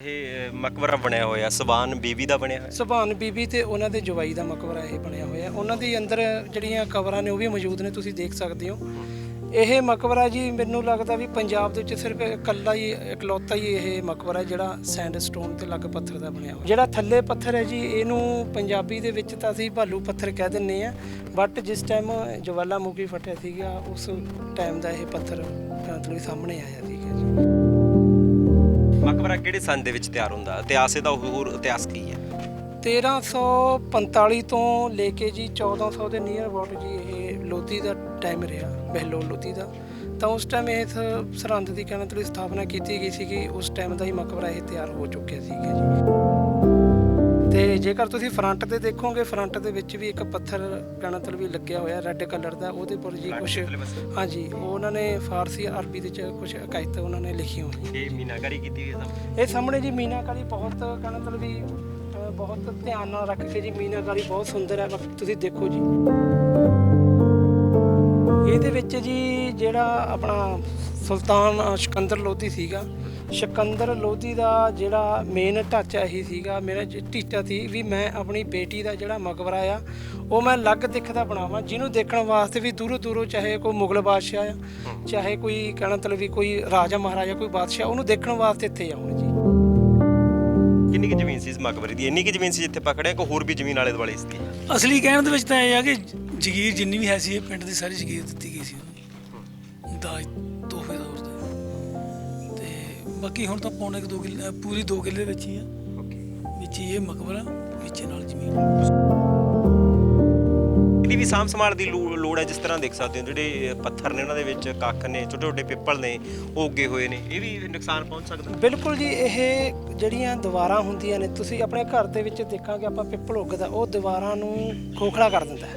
ਇਹ ਮਕਬਰਾ ਬਣਿਆ ਹੋਇਆ ਸਬਾਨ ਬੀਬੀ ਦਾ ਬਣਿਆ ਹੋਇਆ? ਸੁਭਾਨ ਬੀਬੀ ਤੇ ਉਹਨਾਂ ਦੇ ਜਵਾਈ ਦਾ ਮਕਬਰਾ ਇਹ ਬਣਿਆ ਹੋਇਆ। ਉਹਨਾਂ ਦੀ ਅੰਦਰ ਜਿਹੜੀਆਂ ਕਬਰਾਂ ਨੇ ਉਹ ਵੀ ਮੌਜੂਦ ਨੇ, ਤੁਸੀਂ ਦੇਖ ਸਕਦੇ ਹੋ। ਇਹ ਮਕਬਰਾ ਜੀ ਮੈਨੂੰ ਲੱਗਦਾ ਵੀ ਪੰਜਾਬ ਦੇ ਵਿੱਚ ਸਿਰਫ ਇਕੱਲਾ ਹੀ, ਇਕਲੌਤਾ ਹੀ ਇਹ ਮਕਬਰਾ ਜਿਹੜਾ ਸੈਂਡਸਟੋਨ ਤੇ ਲੱਗ ਪੱਥਰ ਦਾ ਬਣਿਆ ਹੋਇਆ। ਜਿਹੜਾ ਥੱਲੇ ਪੱਥਰ ਹੈ ਜੀ, ਇਹਨੂੰ ਪੰਜਾਬੀ ਦੇ ਵਿੱਚ ਤਾਂ ਅਸੀਂ ਭਾਲੂ ਪੱਥਰ ਕਹਿ ਦਿੰਨੇ ਆ ਬਟ ਜਿਸ ਟਾਈਮ ਜਵਾਲਾ ਮੁਖੀ ਫਟਿਆ ਸੀਗਾ, ਉਸ ਟਾਈਮ ਦਾ ਇਹ ਪੱਥਰ ਮਤਲਬ ਸਾਹਮਣੇ ਆਇਆ ਸੀਗਾ ਜੀ। ਮਕਬਰਾ ਕਿਹੜੇ ਸੰਨ ਦੇ ਵਿੱਚ ਤਿਆਰ ਹੁੰਦਾ? ਇਤਿਹਾਸ ਇਹਦਾ ਹੋਰ ਇਤਿਹਾਸ ਕੀ ਹੈ? 1345 ਤੋਂ ਲੈ ਕੇ ਜੀ 1400 ਦੇ ਨੀਅਰ ਅਬਾਊਟ ਜੀ ਇਹ ਲੋਧੀ ਦਾ ਟਾਈਮ ਰਿਹਾ, ਬਹਿਲੋਲ ਲੋਧੀ ਦਾ। ਤਾਂ ਉਸ ਟਾਈਮ ਇਹ ਸਰਹੰਦ ਦੀ ਕਹਿੰਦੇ ਤੋਂ ਸਥਾਪਨਾ ਕੀਤੀ ਗਈ ਸੀ ਕਿ ਉਸ ਟਾਈਮ ਦਾ ਹੀ ਮਕਬਰਾ ਇਹ ਤਿਆਰ ਹੋ ਚੁੱਕਿਆ ਸੀਗਾ ਜੀ। ਤੇ ਜੇਕਰ ਤੁਸੀਂ ਫਰੰਟ ਤੇ ਦੇਖੋਗੇ ਫਰੰਟ ਦੇ ਵਿੱਚ ਵੀ ਇੱਕ ਪੱਥਰ ਕਣਤਲ ਵੀ ਲੱਗਿਆ ਹੋਇਆ ਰੈੱਡ ਕਲਰ ਦਾ ਉਹਦੇ ਪਰ ਜੀ ਕੁਝ ਹਾਂਜੀ ਉਹ ਉਹਨਾਂ ਨੇ ਫਾਰਸੀ ਅਰਬੀ ਦੇ ਚ ਕੁਝ ਇਕਾਇਤ ਉਹਨਾਂ ਨੇ ਲਿਖੀ ਹੋਈ ਇਹ ਮੀਨਾਕਾਰੀ ਕੀਤੀ ਹੋਈ ਹੈ ਇਹ ਸਾਹਮਣੇ ਜੀ ਮੀਨਾਕਾਰੀ ਬਹੁਤ ਮਤਲਬ ਵੀ ਬਹੁਤ ਧਿਆਨ ਨਾਲ ਰੱਖ ਕੇ ਜੀ ਮੀਨਾਕਾਰੀ ਬਹੁਤ ਸੁੰਦਰ ਹੈ ਤੁਸੀਂ ਦੇਖੋ ਜੀ। ਇਹਦੇ ਵਿੱਚ ਜੀ ਜਿਹੜਾ ਆਪਣਾ ਸੁਲਤਾਨ ਸਿਕੰਦਰ ਲੋਧੀ ਸੀਗਾ ਸਿਕੰਦਰ ਲੋਧੀ ਦਾ ਜਿਹੜਾ ਮੇਨ ਢਾਂਚਾ ਇਹੀ ਸੀਗਾ। ਮੇਰਾ ਟੀਚਾ ਸੀ ਵੀ ਮੈਂ ਆਪਣੀ ਬੇਟੀ ਦਾ ਜਿਹੜਾ ਮਕਬਰਾ ਆ ਉਹ ਮੈਂ ਅਲੱਗ ਦਿਖਦਾ ਬਣਾਵਾਂ ਜਿਹਨੂੰ ਦੇਖਣ ਵਾਸਤੇ ਵੀ ਦੂਰੋਂ ਦੂਰੋਂ ਚਾਹੇ ਕੋਈ ਮੁਗਲ ਬਾਦਸ਼ਾਹ ਆ ਚਾਹੇ ਕੋਈ ਕਹਿਣਾ ਮਤਲਬ ਵੀ ਕੋਈ ਰਾਜਾ ਮਹਾਰਾਜਾ ਕੋਈ ਬਾਦਸ਼ਾਹ ਉਹਨੂੰ ਦੇਖਣ ਵਾਸਤੇ ਇੱਥੇ ਆਉਣ ਜੀ। ਕਿੰਨੀ ਕਿ ਜ਼ਮੀਨ ਸੀ ਇਸ ਮਕਬਰੇ ਦੀ? ਇੰਨੀ ਕਿ ਜ਼ਮੀਨ ਸੀ ਜਿੱਥੇ ਪਕੜਿਆ ਕਿ ਹੋਰ ਵੀ ਜ਼ਮੀਨ ਆਲੇ ਦੁਆਲੇ ਸੀ? ਅਸਲੀ ਕਹਿਣ ਦੇ ਵਿੱਚ ਤਾਂ ਇਹ ਆ ਕਿ ਜਗੀਰ ਜਿੰਨੀ ਵੀ ਹੈ ਸੀ ਇਹ ਪਿੰਡ ਦੀ ਸਾਰੀ ਜਗੀਰ ਦਿੱਤੀ ਗਈ ਸੀ ਉਹਨੂੰ। ਦਾਜ ਤੋਹਫੇ ਦੇ ਬਾਕੀ ਹੁਣ ਤਾਂ ਪੌਣੇ ਦੋ ਕਿੱਲੇ ਪੂਰੀ 2 ਕਿੱਲੇ ਵਿੱਚ ਹੀ ਆ। ਵਿੱਚ ਹੀ ਇਹ ਮਕਬਰਾ ਵਿੱਚ ਨਾਲ ਜ਼ਮੀਨ। ਇਹਦੀ ਵੀ ਸਾਂਭ ਸੰਭਾਲ ਦੀ ਲੋੜ ਹੈ ਜਿਸ ਤਰ੍ਹਾਂ ਦੇਖ ਸਕਦੇ ਹੋ ਜਿਹੜੇ ਪੱਥਰ ਨੇ ਉਹਨਾਂ ਦੇ ਵਿੱਚ ਕੱਖ ਨੇ ਛੋਟੇ ਛੋਟੇ ਪਿੱਪਲ ਨੇ ਉਹ ਉੱਗੇ ਹੋਏ ਨੇ ਇਹ ਵੀ ਨੁਕਸਾਨ ਪਹੁੰਚ ਸਕਦਾ? ਬਿਲਕੁਲ ਜੀ ਇਹ ਜਿਹੜੀਆਂ ਦੀਵਾਰਾਂ ਹੁੰਦੀਆਂ ਨੇ ਤੁਸੀਂ ਆਪਣੇ ਘਰ ਦੇ ਵਿੱਚ ਦੇਖਾਂਗੇ ਆਪਾਂ ਪਿੱਪਲ ਉੱਗਦਾ ਉਹ ਦੀਵਾਰਾਂ ਨੂੰ ਖੋਖਲਾ ਕਰ ਦਿੰਦਾ ਹੈ।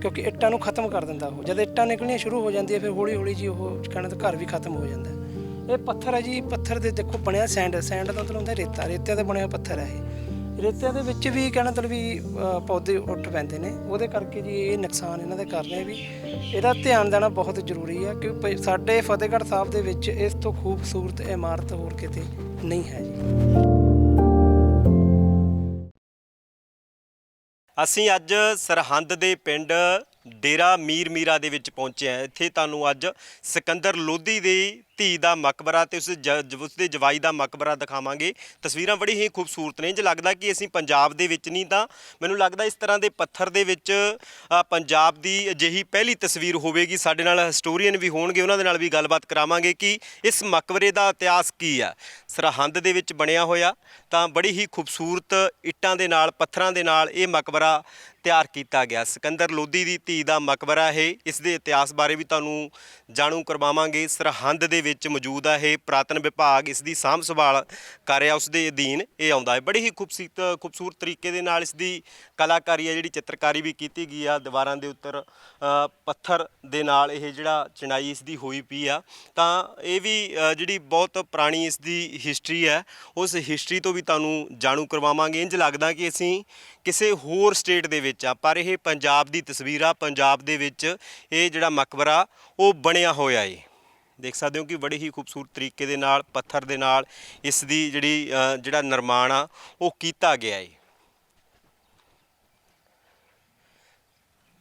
ਕਿਉਂਕਿ ਇੱਟਾਂ ਨੂੰ ਖਤਮ ਕਰ ਦਿੰਦਾ ਉਹ। ਜਦ ਇੱਟਾਂ ਨਿਕਲਣੀਆਂ ਸ਼ੁਰੂ ਹੋ ਜਾਂਦੀਆਂ ਫਿਰ ਹੌਲੀ ਹੌਲੀ ਜੀ ਉਹ ਕਹਿੰਦੇ ਘਰ ਵੀ ਖਤਮ ਹੋ ਜਾਂਦਾ। ਇਹ ਪੱਥਰ ਹੈ ਜੀ, ਪੱਥਰ ਦੇ ਦੇਖੋ ਬਣਿਆ ਸੈਂਡ ਸੈਂਡ ਦਾ ਮਤਲਬ ਹੁੰਦਾ ਰੇਤਾ ਰੇਤੇ ਤੇ ਬਣਿਆ ਪੱਥਰ ਹੈ ਇਹ। ਰੇਤਿਆਂ ਦੇ ਵਿੱਚ ਵੀ ਕਹਿਣਾ ਮਤਲਬ ਵੀ ਪੌਦੇ ਉੱਠ ਪੈਂਦੇ ਨੇ, ਉਹਦੇ ਕਰਕੇ ਜੀ ਇਹ ਨੁਕਸਾਨ ਇਹਨਾਂ ਦੇ ਕਰ ਰਹੇ ਵੀ। ਇਹਦਾ ਧਿਆਨ ਦੇਣਾ ਬਹੁਤ ਜ਼ਰੂਰੀ ਹੈ ਕਿ ਪ- ਸਾਡੇ ਫਤਿਹਗੜ੍ਹ ਸਾਹਿਬ ਦੇ ਵਿੱਚ ਇਸ ਤੋਂ ਖੂਬਸੂਰਤ ਇਮਾਰਤ ਹੋਰ ਕਿਤੇ ਨਹੀਂ ਹੈ ਜੀ। ਅਸੀਂ ਅੱਜ ਸਰਹੰਦ ਦੇ ਪਿੰਡ ਡੇਰਾ ਮੀਰ ਮੀਰਾ ਦੇ ਵਿੱਚ ਪਹੁੰਚੇ ਹਾਂ। ਇੱਥੇ ਤੁਹਾਨੂੰ ਅੱਜ ਸਿਕੰਦਰ ਲੋਧੀ ਦੀ ਧੀ ਦਾ ਮਕਬਰਾ ਤੇ ਉਸ ਜ- ਉਸ ਦੇ ਜਵਾਈ ਦਾ ਮਕਬਰਾ ਦਿਖਾਵਾਂਗੇ। ਤਸਵੀਰਾਂ ਬੜੀ ਹੀ ਖੂਬਸੂਰਤ ਨੇ। ਜੇ ਲੱਗਦਾ ਕਿ ਅਸੀਂ ਪੰਜਾਬ ਦੇ ਵਿੱਚ ਨਹੀਂ, ਤਾਂ ਮੈਨੂੰ ਲੱਗਦਾ ਇਸ ਤਰ੍ਹਾਂ ਦੇ ਪੱਥਰ ਦੇ ਵਿੱਚ ਪੰਜਾਬ ਦੀ ਅਜਿਹੀ ਪਹਿਲੀ ਤਸਵੀਰ ਹੋਵੇਗੀ। ਸਾਡੇ ਨਾਲ ਹਿਸਟੋਰੀਅਨ ਵੀ ਹੋਣਗੇ, ਉਹਨਾਂ ਦੇ ਨਾਲ ਵੀ ਗੱਲਬਾਤ ਕਰਾਵਾਂਗੇ ਕਿ ਇਸ ਮਕਬਰੇ ਦਾ ਇਤਿਹਾਸ ਕੀ ਆ। ਸਰਹੰਦ ਦੇ ਵਿੱਚ ਬਣਿਆ ਹੋਇਆ, ਤਾਂ ਬੜੀ ਹੀ ਖੂਬਸੂਰਤ ਇੱਟਾਂ ਦੇ ਨਾਲ, ਪੱਥਰਾਂ ਦੇ ਨਾਲ ਇਹ ਮਕਬਰਾ ਤਿਆਰ ਕੀਤਾ ਗਿਆ। ਸਿਕੰਦਰ ਲੋਧੀ ਦੀ ਧੀ ਦਾ ਮਕਬਰਾ ਇਹ, ਇਸ ਦੇ ਇਤਿਹਾਸ ਬਾਰੇ ਵੀ ਤੁਹਾਨੂੰ ਜਾਣੂ ਕਰਵਾਵਾਂਗੇ। ਸਰਹੰਦ ਦੇ ਵਿੱਚ ਮੌਜੂਦ ਆ ਇਹ ਪੁਰਾਤਨ ਵਿਭਾਗ। ਇਸ ਦੀ ਸਾਂਭ ਸੰਭਾਲ ਕਰ ਰਿਹਾ ਉਸ ਦੇ ਅਧੀਨ ਇਹ ਆਉਂਦਾ ਹੈ। ਬੜੀ ਹੀ ਖੂਬਸੂਰਤ ਖੂਬਸੂਰਤ ਤਰੀਕੇ ਦੇ ਨਾਲ ਇਸ ਦੀ ਕਲਾਕਾਰੀ ਹੈ, ਜਿਹੜੀ ਚਿੱਤਰਕਾਰੀ ਵੀ ਕੀਤੀ ਗਈ ਆ ਦੀਵਾਰਾਂ ਦੇ ਉੱਤਰ ਪੱਥਰ ਦੇ ਨਾਲ ਇਹ ਜਿਹੜਾ ਚਿਣਾਈ ਇਸ ਦੀ ਹੋਈ ਪਈ ਆ। ਤਾਂ ਇਹ ਵੀ ਜਿਹੜੀ ਬਹੁਤ ਪੁਰਾਣੀ ਇਸ ਦੀ ਹਿਸਟਰੀ ਹੈ, ਉਸ ਹਿਸਟਰੀ ਤੋਂ ਵੀ ਤੁਹਾਨੂੰ ਜਾਣੂ ਕਰਵਾਵਾਂਗੇ। ਇੰਜ ਲੱਗਦਾ ਕਿ ਅਸੀਂ ਕਿਸੇ ਹੋਰ ਸਟੇਟ ਦੇ ਵਿੱਚ ਆ, ਪਰ ਇਹ ਪੰਜਾਬ ਦੀ ਤਸਵੀਰ ਆ। ਪੰਜਾਬ ਦੇ ਵਿੱਚ ਇਹ ਜਿਹੜਾ ਮਕਬਰਾ, ਉਹ ਬਣਿਆ ਹੋਇਆ ਏ। ਦੇਖ ਸਕਦੇ ਹੋ ਕਿ ਬੜੀ ਹੀ ਖੂਬਸੂਰਤ ਤਰੀਕੇ ਦੇ ਨਾਲ, ਪੱਥਰ ਦੇ ਨਾਲ ਇਸ ਦੀ ਜਿਹੜੀ ਜਿਹੜਾ ਨਿਰਮਾਣ ਆ, ਉਹ ਕੀਤਾ ਗਿਆ ਏ।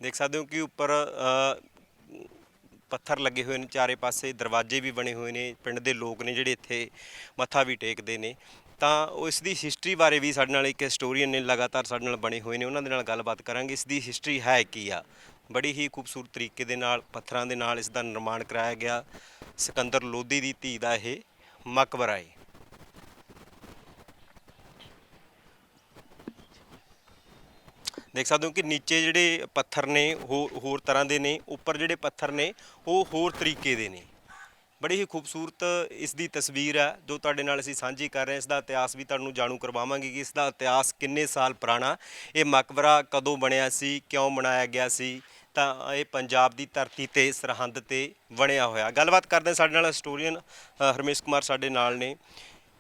ਦੇਖ ਸਕਦੇ ਹੋ ਕਿ ਉੱਪਰ ਪੱਥਰ ਲੱਗੇ ਹੋਏ ਨੇ ਚਾਰੇ ਪਾਸੇ, ਦਰਵਾਜ਼ੇ ਵੀ ਬਣੇ ਹੋਏ ਨੇ, ਪਿੰਡ ਦੇ ਲੋਕ ਨੇ ਜਿਹੜੇ ਇੱਥੇ ਮੱਥਾ ਵੀ ਟੇਕਦੇ ਨੇ। ਤਾਂ ਉਹ ਇਸ ਦੀ ਹਿਸਟਰੀ ਬਾਰੇ ਵੀ ਸਾਡੇ ਨਾਲ ਇੱਕ ਹਿਸਟੋਰੀਅਨ ਨੇ ਲਗਾਤਾਰ ਸਾਡੇ ਨਾਲ ਬਣੇ ਹੋਏ ਨੇ, ਉਹਨਾਂ ਦੇ ਨਾਲ ਗੱਲਬਾਤ ਕਰਾਂਗੇ। ਇਸ ਦੀ ਹਿਸਟਰੀ ਹੈ ਕੀ ਆ? ਬੜੀ ਹੀ ਖੂਬਸੂਰਤ ਤਰੀਕੇ ਦੇ ਨਾਲ, ਪੱਥਰਾਂ ਦੇ ਨਾਲ ਇਸ ਦਾ ਨਿਰਮਾਣ ਕਰਾਇਆ ਗਿਆ। ਸਿਕੰਦਰ ਲੋਧੀ ਦੀ ਧੀ ਦਾ ਇਹ ਮਕਬਰਾ ਹੈ ਦੇਖ ਸਕਦੇ ਹੋ ਕਿ ਨੀਚੇ ਜਿਹੜੇ ਪੱਥਰ ਨੇ ਹੋਰ ਤਰ੍ਹਾਂ ਦੇ ਨੇ, ਉੱਪਰ ਜਿਹੜੇ ਪੱਥਰ ਨੇ, ਉਹ ਹੋਰ ਤਰੀਕੇ ਦੇ ਨੇ। ਬੜੀ ਹੀ ਖੂਬਸੂਰਤ ਇਸ ਦੀ ਤਸਵੀਰ ਹੈ ਜੋ ਤੁਹਾਡੇ ਨਾਲ ਅਸੀਂ ਸਾਂਝੀ ਕਰ ਰਹੇ ਹਾਂ। ਇਸ ਦਾ ਇਤਿਹਾਸ ਵੀ ਤੁਹਾਨੂੰ ਜਾਣੂ ਕਰਵਾਵਾਂਗੇ ਕਿ ਇਸ ਦਾ ਇਤਿਹਾਸ ਕਿੰਨੇ ਸਾਲ ਪੁਰਾਣਾ, ਇਹ ਮਕਬਰਾ ਕਦੋਂ ਬਣਿਆ ਸੀ, ਕਿਉਂ ਬਣਾਇਆ ਗਿਆ ਸੀ ਤਾਂ ਇਹ ਪੰਜਾਬ ਦੀ ਧਰਤੀ ਤੇ ਸਰਹੰਦ ਤੇ ਬਣਿਆ ਹੋਇਆ। ਗੱਲਬਾਤ ਕਰਦੇ ਸਾਡੇ ਨਾਲ ਹਿਸਟੋਰੀਅਨ ਹਰਮੇਸ਼ ਕੁਮਾਰ ਸਾਡੇ ਨਾਲ ਨੇ।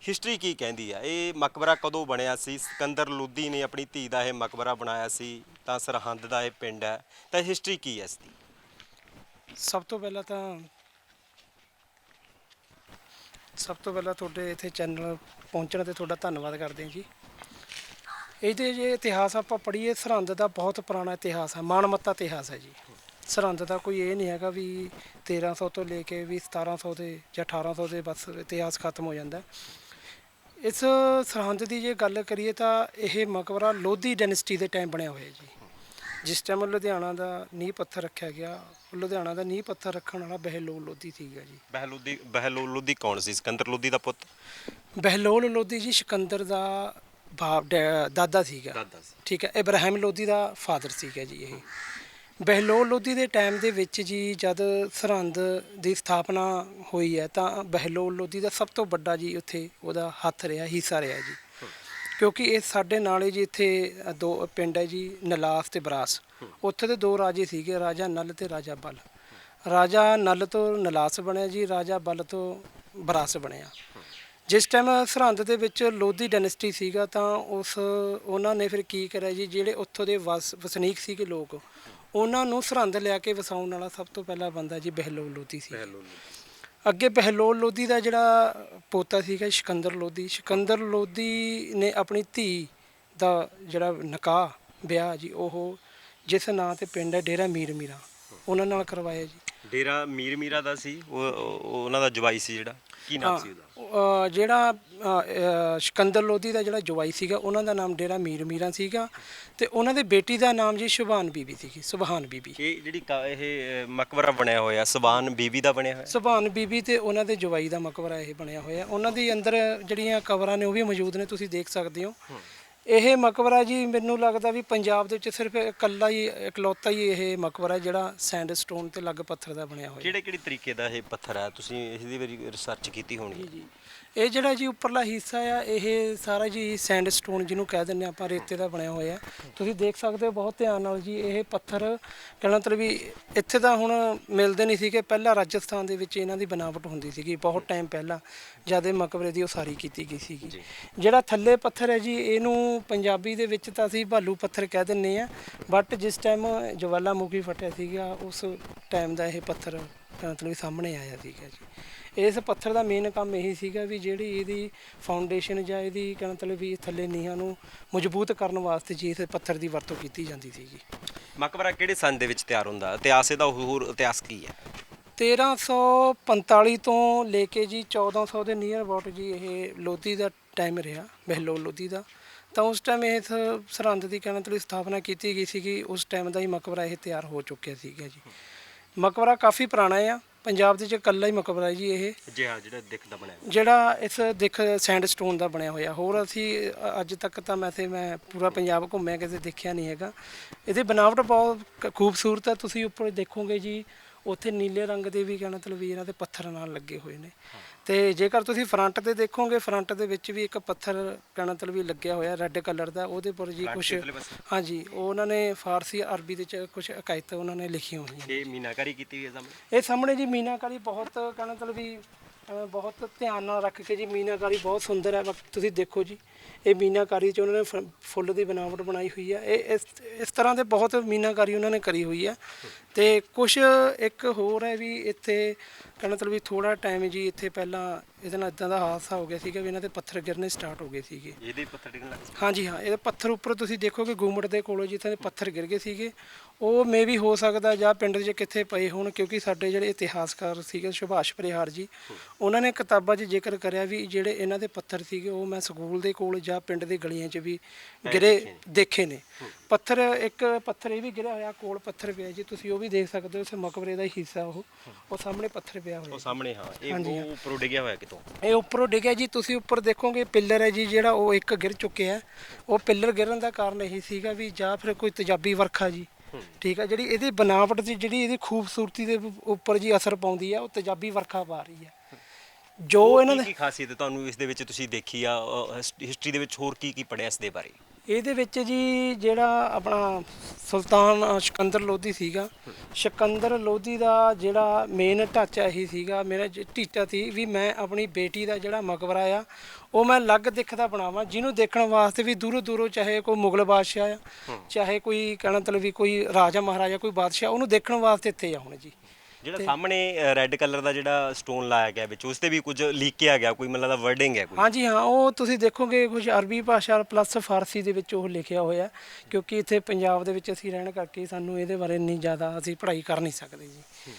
ਹਿਸਟਰੀ ਕੀ ਕਹਿੰਦੀ ਆ? ਇਹ ਮਕਬਰਾ ਕਦੋਂ ਬਣਿਆ ਸੀ? ਸਿਕੰਦਰ ਲੋਧੀ ਨੇ ਆਪਣੀ ਧੀ ਦਾ ਇਹ ਮਕਬਰਾ ਬਣਾਇਆ ਸੀ, ਤਾਂ ਸਰਹੰਦ ਦਾ ਇਹ ਪਿੰਡ ਹੈ। ਤਾਂ ਹਿਸਟਰੀ ਕੀ ਹੈ ਇਸ ਦੀ? ਸਭ ਤੋਂ ਪਹਿਲਾਂ ਤਾਂ, ਸਭ ਤੋਂ ਪਹਿਲਾਂ ਤੁਹਾਡੇ ਇੱਥੇ ਚੈਨਲ ਪਹੁੰਚਣ ਤੇ ਤੁਹਾਡਾ ਧੰਨਵਾਦ ਕਰਦੇ ਹਾਂ ਜੀ। ਇਹਦੇ ਜੇ ਇਤਿਹਾਸ ਆਪਾਂ ਪੜ੍ਹੀਏ ਸਰਹੰਦ ਦਾ ਬਹੁਤ ਪੁਰਾਣਾ ਇਤਿਹਾਸ ਹੈ ਮਾਣਮੱਤਾ ਇਤਿਹਾਸ ਹੈ ਜੀ। ਸਰਹੰਦ ਦਾ ਕੋਈ ਇਹ ਨਹੀਂ ਹੈਗਾ ਵੀ 1300 ਤੋਂ ਲੈ ਕੇ ਵੀ 1700 ਦੇ ਜਾਂ 1800 ਦੇ ਬਸ ਇਤਿਹਾਸ ਖਤਮ ਹੋ ਜਾਂਦਾ। ਇਸ ਸਰਹੰਦ ਦੀ ਜੇ ਗੱਲ ਕਰੀਏ ਤਾਂ ਇਹ ਮਕਬਰਾ ਲੋਧੀ ਡਾਇਨੈਸਟੀ ਦੇ ਟਾਈਮ ਬਣਿਆ ਹੋਇਆ ਜੀ। ਜਿਸ ਟਾਈਮ ਲੁਧਿਆਣਾ ਦਾ ਨੀਂਹ ਪੱਥਰ ਰੱਖਿਆ ਗਿਆ ਲੁਧਿਆਣਾ ਦਾ ਨੀਂਹ ਪੱਥਰ ਰੱਖਣ ਵਾਲਾ ਬਹਿਲੋਲ ਲੋਧੀ ਸੀਗਾ ਜੀ। ਬਹਿਲੋਦੀ ਬਹਿਲੋਲ ਲੋਧੀ ਕੌਣ ਸੀ? ਸਿਕੰਦਰ ਲੋਧੀ ਦਾ ਪੁੱਤ? ਬਹਿਲੋਲ ਲੋਧੀ ਜੀ ਸਿਕੰਦਰ ਦਾ ਬਾਪ ਡੈ- ਦਾਦਾ ਸੀਗਾ। ਦਾਦਾ ਸੀ। ਠੀਕ ਹੈ ਇਬਰਾਹਿਮ ਲੋਧੀ ਦਾ ਫਾਦਰ ਸੀਗਾ ਜੀ ਇਹ। ਬਹਿਲੋਲ ਲੋਧੀ ਦੇ ਟਾਈਮ ਦੇ ਵਿੱਚ ਜੀ ਜਦ ਸਰਹੰਦ ਦੀ ਸਥਾਪਨਾ ਹੋਈ ਹੈ ਤਾਂ ਬਹਿਲੋਲ ਲੋਧੀ ਦਾ ਸਭ ਤੋਂ ਵੱਡਾ ਜੀ ਉੱਥੇ ਉਹਦਾ ਹੱਥ ਰਿਹਾ ਹਿੱਸਾ ਰਿਹਾ ਜੀ। ਕਿਉਂਕਿ ਇਹ ਸਾਡੇ ਨਾਲੇ ਜੀ ਇੱਥੇ ਅ, ਦੋ ਪਿੰਡ ਹੈ ਜੀ ਨਲਾਸ ਤੇ ਬਰਾਸ। ਉੱਥੇ ਦੇ ਦੋ ਰਾਜੇ ਸੀਗੇ ਰਾਜਾ ਨਲ ਤੇ ਰਾਜਾ ਬਲ। ਰਾਜਾ ਨਲ ਤੋਂ ਨਲਾਸ ਬਣਿਆ ਜੀ ਰਾਜਾ ਬਲ ਤੋਂ ਬਰਾਸ ਬਣਿਆ। ਜਿਸ ਟਾਈਮ ਸਰਹੰਦ ਦੇ ਵਿੱਚ ਲੋਧੀ ਡਾਇਨੈਸਟੀ ਸੀਗਾ ਤਾਂ ਉਸ ਉਹਨਾਂ ਨੇ ਫਿਰ ਕੀ ਕਰਿਆ ਜੀ ਜਿਹੜੇ ਉੱਥੋਂ ਦੇ ਵਸ ਵਸਨੀਕ ਸੀਗੇ ਲੋਕ ਉਹਨਾਂ ਨੂੰ ਸਰਹੰਦ ਲਿਆ ਕੇ ਵਸਾਉਣ ਵਾਲਾ ਸਭ ਤੋਂ ਪਹਿਲਾ ਬੰਦਾ ਜੀ ਬਹਿਲੋਲ ਲੋਧੀ ਸੀ। ਅੱਗੇ ਬਹਿਲੋਲ ਲੋਧੀ ਦਾ ਜਿਹੜਾ ਪੋਤਾ ਸੀਗਾ ਸਿਕੰਦਰ ਲੋਧੀ ਸਿਕੰਦਰ ਲੋਧੀ ਨੇ ਆਪਣੀ ਧੀ ਦਾ ਜਿਹੜਾ ਨਿਕਾਹ ਵਿਆਹ ਜੀ ਉਹ ਜਿਸ ਨਾਂ ਤੇ ਪਿੰਡ ਹੈ ਡੇਰਾ ਮੀਰ ਮੀਰਾ ਉਹਨਾਂ ਨਾਲ ਕਰਵਾਇਆ ਜੀ। ਡੇਰਾ ਮੀਰ ਮੀਰਾ ਦਾ ਸੀ ਉਹ ਉਹ- ਉਹਨਾਂ ਦਾ ਜਵਾਈ ਸੀ ਜਿਹੜਾ। ਕੀ ਨਾਮ ਸੀ ਉਹਦਾ? ਜਿਹੜਾ ਸਿਕੰਦਰ ਲੋਧੀ ਦਾ ਜਿਹੜਾ ਜਵਾਈ ਸੀਗਾ ਉਹਨਾਂ ਦਾ ਨਾਮ ਡੇਰਾ ਮੀਰ ਮੀਰਾ ਸੀਗਾ ਤੇ ਉਹਨਾਂ ਦੇ ਬੇਟੀ ਦਾ ਨਾਮ ਜੀ ਸੁਭਾਨ ਬੀਬੀ ਸੀਗੀ ਸੁਭਾਨ ਬੀਬੀ। ਇਹ ਜਿਹੜੀ ਕਾ- ਇਹ ਅ, ਮਕਬਰਾ ਬਣਿਆ ਹੋਇਆ ਸਬਾਨ ਬੀਬੀ ਦਾ ਬਣਿਆ ਹੋਇਆ? ਸੁਭਾਨ ਬੀਬੀ ਤੇ ਉਹਨਾਂ ਦੇ ਜਵਾਈ ਦਾ ਮਕਬਰਾ ਇਹ ਬਣਿਆ ਹੋਇਆ। ਉਹਨਾਂ ਦੀ ਅੰਦਰ ਜਿਹੜੀਆਂ ਕਬਰਾਂ ਨੇ ਉਹ ਵੀ ਮੌਜੂਦ ਨੇ ਤੁਸੀਂ ਦੇਖ ਸਕਦੇ ਹੋ। ਇਹ ਮਕਬਰਾ ਜੀ ਮੈਨੂੰ ਲੱਗਦਾ ਵੀ ਪੰਜਾਬ ਦੇ ਵਿੱਚ ਸਿਰਫ ਇਕੱਲਾ ਹੀ ਇਕਲੌਤਾ ਹੀ ਇਹ ਮਕਬਰਾ ਜਿਹੜਾ ਸੈਂਡਸਟੋਨ ਤੇ ਲੱਗ ਪੱਥਰ ਦਾ ਬਣਿਆ ਹੋਇਆ। ਕਿਹੜੇ ਕਿਹੜੇ ਤਰੀਕੇ ਦਾ ਇਹ ਪੱਥਰ ਹੈ? ਤੁਸੀਂ ਇਹਦੀ ਵਾਰੀ ਰਿਸਰਚ ਕੀਤੀ ਹੋਣੀ ਜੀ। ਇਹ ਜਿਹੜਾ ਜੀ ਉੱਪਰਲਾ ਹਿੱਸਾ ਆ ਇਹ ਸਾਰਾ ਜੀ ਸੈਂਡਸਟੋਨ ਜਿਹਨੂੰ ਕਹਿ ਦਿੰਦੇ ਆਪਾਂ ਰੇਤੇ ਦਾ ਬਣਿਆ ਹੋਇਆ। ਤੁਸੀਂ ਦੇਖ ਸਕਦੇ ਹੋ ਬਹੁਤ ਧਿਆਨ ਨਾਲ ਜੀ ਇਹ ਪੱਥਰ ਕਹਿਣਾ ਮਤਲਬ ਵੀ ਇੱਥੇ ਤਾਂ ਹੁਣ ਮਿਲਦੇ ਨਹੀਂ ਸੀਗੇ। ਪਹਿਲਾਂ ਰਾਜਸਥਾਨ ਦੇ ਵਿੱਚ ਇਹਨਾਂ ਦੀ ਬਨਾਵਟ ਹੁੰਦੀ ਸੀਗੀ ਬਹੁਤ ਟਾਈਮ ਪਹਿਲਾਂ ਜਦ ਇਹ ਮਕਬਰੇ ਦੀ ਉਸਾਰੀ ਕੀਤੀ ਗਈ ਸੀਗੀ। ਜਿਹੜਾ ਥੱਲੇ ਪੱਥਰ ਹੈ ਜੀ ਇਹਨੂੰ ਪੰਜਾਬੀ ਦੇ ਵਿੱਚ ਤਾਂ ਅਸੀਂ ਭਾਲੂ ਪੱਥਰ ਕਹਿ ਦਿੰਨੇ ਆ ਬਟ ਜਿਸ ਟਾਈਮ ਜਵਾਲਾਮੁਖੀ ਫਟਿਆ ਸੀਗਾ ਉਸ ਟਾਈਮ ਦਾ ਇਹ ਪੱਥਰ ਮਤਲਬ ਵੀ ਸਾਹਮਣੇ ਆਇਆ ਸੀਗਾ ਜੀ। ਇਸ ਪੱਥਰ ਦਾ ਮੇਨ ਕੰਮ ਇਹੀ ਸੀਗਾ ਵੀ ਜਿਹੜੀ ਇਹਦੀ ਫਾਊਂਡੇਸ਼ਨ ਜਾਂ ਇਹਦੀ ਕਹਿਣ ਮਤਲਬ ਵੀ ਥੱਲੇ ਨੀਹਾਂ ਨੂੰ ਮਜ਼ਬੂਤ ਕਰਨ ਵਾਸਤੇ ਜੀ ਇਸ ਪੱਥਰ ਦੀ ਵਰਤੋਂ ਕੀਤੀ ਜਾਂਦੀ ਸੀਗੀ। ਮਕਬਰਾ ਕਿਹੜੇ ਸੰਨ ਦੇ ਵਿੱਚ ਤਿਆਰ ਹੁੰਦਾ? ਇਤਿਹਾਸ ਇਹਦਾ ਹੋਰ ਇਤਿਹਾਸ ਕੀ ਹੈ? 1345 ਤੋਂ ਲੈ ਕੇ ਜੀ 1400 ਦੇ ਨੀਅਰ ਅਬਾਊਟ ਜੀ ਇਹ ਲੋਧੀ ਦਾ ਟਾਈਮ ਰਿਹਾ ਬਹਿਲੋਲ ਲੋਧੀ ਦਾ। ਤਾਂ ਉਸ ਟਾਈਮ ਇਹ ਸਰਹੰਦ ਦੀ ਕਹਿਣ ਮਤਲਬ ਸਥਾਪਨਾ ਕੀਤੀ ਗਈ ਸੀਗੀ ਉਸ ਟਾਈਮ ਦਾ ਹੀ ਮਕਬਰਾ ਇਹ ਤਿਆਰ ਹੋ ਚੁੱਕਿਆ ਸੀਗਾ ਜੀ। ਮਕਬਰਾ ਕਾਫੀ ਪੁਰਾਣਾ ਆ ਪੰਜਾਬ ਦੇ ਵਿੱਚ ਇਕੱਲਾ ਹੀ ਮਕਬਰਾ ਹੈ ਜੀ ਇਹ। ਜੀ ਹਾਂ ਜਿਹੜਾ ਦਿਖਦਾ ਬਣਿਆ ਜਿਹੜਾ ਇਸ ਦਿਖ ਸੈਂਡਸਟੋਨ ਦਾ ਬਣਿਆ ਹੋਇਆ। ਹੋਰ ਅਸੀਂ ਅ- ਅੱਜ ਤੱਕ ਤਾਂ ਮੈਂ ਤੇ ਮੈਂ ਪੂਰਾ ਪੰਜਾਬ ਘੁੰਮਿਆ ਕਿਸੇ ਦੇਖਿਆ ਨਹੀਂ ਹੈਗਾ। ਇਹਦੀ ਬਣਾਵਟ ਬਹੁਤ ਕ- ਖੂਬਸੂਰਤ ਹੈ। ਤੁਸੀਂ ਉੱਪਰ ਦੇਖੋਗੇ ਜੀ ਉੱਥੇ ਨੀਲੇ ਰੰਗ ਦੇ ਵੀ ਕਹਿਣਾ ਮਤਲਬ ਵੀ ਇਹਨਾਂ ਦੇ ਪੱਥਰ ਨਾਲ ਲੱਗੇ ਹੋਏ ਨੇ। ਤੇ ਜੇਕਰ ਤੁਸੀਂ ਫਰੰਟ ਤੇ ਦੇਖੋਗੇ ਫਰੰਟ ਦੇ ਵਿੱਚ ਵੀ ਇੱਕ ਪੱਥਰ ਕਹਿਣਾ ਮਤਲਬ ਵੀ ਲੱਗਿਆ ਹੋਇਆ ਰੈੱਡ ਕਲਰ ਦਾ ਉਹਦੇ ਪਰ ਜੀ ਕੁਝ ਹਾਂਜੀ ਉਹ ਉਹਨਾਂ ਨੇ ਫਾਰਸੀ ਅਰਬੀ ਦੇ ਚ ਕੁਝ ਇਕਾਇਤ ਉਹਨਾਂ ਨੇ ਲਿਖੀਆਂ ਹੋਈਆਂ ਇਹ ਮੀਨਾਕਾਰੀ ਕੀਤੀ ਹੋਈ ਹੈ ਸਾਹਮਣੇ? ਇਹ ਸਾਹਮਣੇ ਜੀ ਮੀਨਾਕਾਰੀ ਬਹੁਤ ਕਹਿਣਾ ਮਤਲਬ ਵੀ ਬਹੁਤ ਧਿਆਨ ਨਾਲ ਰੱਖ ਕੇ ਜੀ ਮੀਨਾਕਾਰੀ ਬਹੁਤ ਸੁੰਦਰ ਹੈ ਤੁਸੀਂ ਦੇਖੋ ਜੀ ਇਹ ਮੀਨਾਕਾਰੀ ਚ ਉਹਨਾਂ ਨੇ ਫੁੱਲ ਦੀ ਬਣਾਵਟ ਬਣਾਈ ਹੋਈ ਹੈ। ਇਹ ਇਸ ਇਸ ਤਰ੍ਹਾਂ ਦੇ ਬਹੁਤ ਮੀਨਾਕਾਰੀ ਉਹਨਾਂ ਨੇ ਕਰੀ ਹੋਈ ਹੈ। ਤੇ ਕੁਝ ਇੱਕ ਹੋਰ ਹੈ ਵੀ ਇੱਥੇ ਕਹਿਣਾ ਮਤਲਬ ਵੀ ਥੋੜਾ ਟਾਈਮ ਜੀ ਇੱਥੇ ਪਹਿਲਾਂ ਇਹਦੇ ਨਾਲ ਇਦਾਂ ਦਾ ਹਾਦਸਾ ਹੋ ਗਿਆ ਸੀਗਾ ਵੀ ਇਹਨਾਂ ਦੇ ਪੱਥਰ ਗਿਰਨੇ ਸਟਾਰਟ ਹੋ ਗਏ ਸੀਗੇ। ਇਹਦੇ ਪੱਥਰ ਡਿੱਗਣ ਲੱਗ ਪਏ। ਹਾਂਜੀ ਹਾਂ ਇਹਦੇ ਪੱਥਰ ਉੱਪਰ ਤੁਸੀਂ ਦੇਖੋਗੇ ਗੁੰਮਟ ਦੇ ਕੋਲੋਂ ਜਿੱਥੇ ਦੇ ਪੱਥਰ ਗਿਰ ਗਏ ਸੀਗੇ ਉਹ ਮੇ ਵੀ ਹੋ ਸਕਦਾ ਜਾਂ ਪਿੰਡ 'ਚ ਕਿੱਥੇ ਪਏ ਹੋਣ ਕਿਉਂਕਿ ਸਾਡੇ ਜਿਹੜੇ ਇਤਿਹਾਸਕਾਰ ਸੀਗੇ ਸੁਭਾਸ਼ ਪਰਿਹਾਰ ਜੀ ਉਹਨਾਂ ਨੇ ਕਿਤਾਬਾਂ 'ਚ ਜ਼ਿਕਰ ਕਰਿਆ ਵੀ ਜਿਹੜੇ ਇਹਨਾਂ ਦੇ ਪੱਥਰ ਸੀਗੇ ਉਹ ਮੈਂ ਸਕੂਲ ਦੇ ਕੋਲ ਜਾਂ ਪਿੰਡ ਦੇ ਗਲੀਆਂ 'ਚ ਵੀ ਗਿਰੇ ਦੇਖੇ ਨੇ। ਪੱਥਰ ਇੱਕ ਪੱਥਰ ਇਹ ਵੀ ਗਿਰਿਆ ਹੋਇਆ ਕੋਲ ਪੱਥਰ ਪਿਆ ਜੀ ਤੁਸੀਂ ਉਹ ਵੀ ਦੇਖ ਸਕਦੇ ਹੋ ਇਸ ਮਕਬਰੇ ਦਾ ਹੀ ਹਿੱਸਾ ਉਹ। ਉਹ ਸਾਹਮਣੇ ਪੱਥਰ ਪਿਆ ਹੋਇਆ ਉਹ ਸਾਹਮਣੇ ਹਾਂ ਇਹ ਉਹ ਉੱਪਰੋਂ ਡਿੱਗਿਆ ਹੋਇਆ ਕਿਤੋਂ? ਇਹ ਉੱਪਰੋਂ ਡਿੱਗਿਆ ਜੀ ਤੁਸੀਂ ਉੱਪਰ ਦੇਖੋਗੇ ਪਿੱਲਰ ਹੈ ਜੀ ਜਿਹੜਾ ਉਹ ਇੱਕ ਗਿਰ ਚੁੱਕਿਆ। ਉਹ ਪਿੱਲਰ ਗਿਰਨ ਦਾ ਕਾਰਨ ਇਹੀ ਸੀਗਾ ਵੀ ਜਾਂ ਫਿਰ ਕੋਈ ਤੇਜ਼ਾਬੀ ਵਰਖਾ ਜੀ। ਠੀਕ ਹੈ ਜਿਹੜੀ ਇਹਦੀ ਬਨਾਵਟ ਦੀ ਜਿਹੜੀ ਇਹਦੀ ਖੂਬਸੂਰਤੀ ਦੇ ਉੱਪਰ ਜੀ ਅਸਰ ਪਾਉਂਦੀ ਹੈ ਉਹ ਤੇਜ਼ਾਬੀ ਵਰਖਾ ਪਾ ਰਹੀ ਹੈ। ਜੋ ਇਹਨਾਂ ਦੇ ਕੀ ਖਾਸੀਅਤ ਤੁਹਾਨੂੰ ਇਸ ਦੇ ਵਿੱਚ ਤੁਸੀਂ ਦੇਖੀ ਆ ਹਿਸਟਰੀ ਦੇ ਵਿੱਚ ਹੋਰ ਕੀ ਕੀ ਪੜਿਆ ਇਸ ਦੇ ਬਾਰੇ? ਇਹਦੇ ਵਿੱਚ ਜੀ ਜਿਹੜਾ ਆਪਣਾ ਸੁਲਤਾਨ ਸਿਕੰਦਰ ਲੋਧੀ ਸੀਗਾ ਸਿਕੰਦਰ ਲੋਧੀ ਦਾ ਜਿਹੜਾ ਮੇਨ ਢਾਂਚਾ ਇਹੀ ਸੀਗਾ ਮੇਰਾ ਟੀਚਾ ਸੀ ਵੀ ਮੈਂ ਆਪਣੀ ਬੇਟੀ ਦਾ ਜਿਹੜਾ ਮਕਬਰਾ ਆ ਉਹ ਮੈਂ ਅਲੱਗ ਦਿਖਦਾ ਬਣਾਵਾਂ ਜਿਹਨੂੰ ਦੇਖਣ ਵਾਸਤੇ ਵੀ ਦੂਰੋਂ ਦੂਰੋਂ ਚਾਹੇ ਕੋਈ ਮੁਗਲ ਬਾਦਸ਼ਾਹ ਆ ਚਾਹੇ ਕੋਈ ਕਹਿਣਾ ਮਤਲਬ ਵੀ ਕੋਈ ਰਾਜਾ ਮਹਾਰਾਜਾ ਕੋਈ ਬਾਦਸ਼ਾਹ ਉਹਨੂੰ ਦੇਖਣ ਵਾਸਤੇ ਇੱਥੇ ਆਉਣ ਜੀ। ਜਿਹੜਾ ਸਾਹਮਣੇ ਰੈੱਡ ਕਲਰ ਦਾ ਜਿਹੜਾ ਸਟੋਨ ਲਾਇਆ ਗਿਆ ਵਿੱਚ ਉਸ ਤੇ ਵੀ ਕੁਝ ਲਿਖਿਆ ਗਿਆ ਕੋਈ ਮਤਲਬ ਦਾ ਵਰਡਿੰਗ ਹੈ ਕੋਈ? ਹਾਂਜੀ ਹਾਂ ਉਹ ਤੁਸੀਂ ਦੇਖੋਗੇ ਕੁਝ ਅਰਬੀ ਭਾਸ਼ਾ ਪਲੱਸ ਫਾਰਸੀ ਦੇ ਵਿੱਚ ਉਹ ਲਿਖਿਆ ਹੋਇਆ ਕਿਉਂਕਿ ਇੱਥੇ ਪੰਜਾਬ ਦੇ ਵਿੱਚ ਅਸੀਂ ਰਹਿਣ ਕਰਕੇ ਸਾਨੂੰ ਇਹਦੇ ਬਾਰੇ ਇੰਨੀ ਜ਼ਿਆਦਾ ਅਸੀਂ ਪੜ੍ਹਾਈ ਕਰ ਨਹੀਂ ਸਕਦੇ ਜੀ।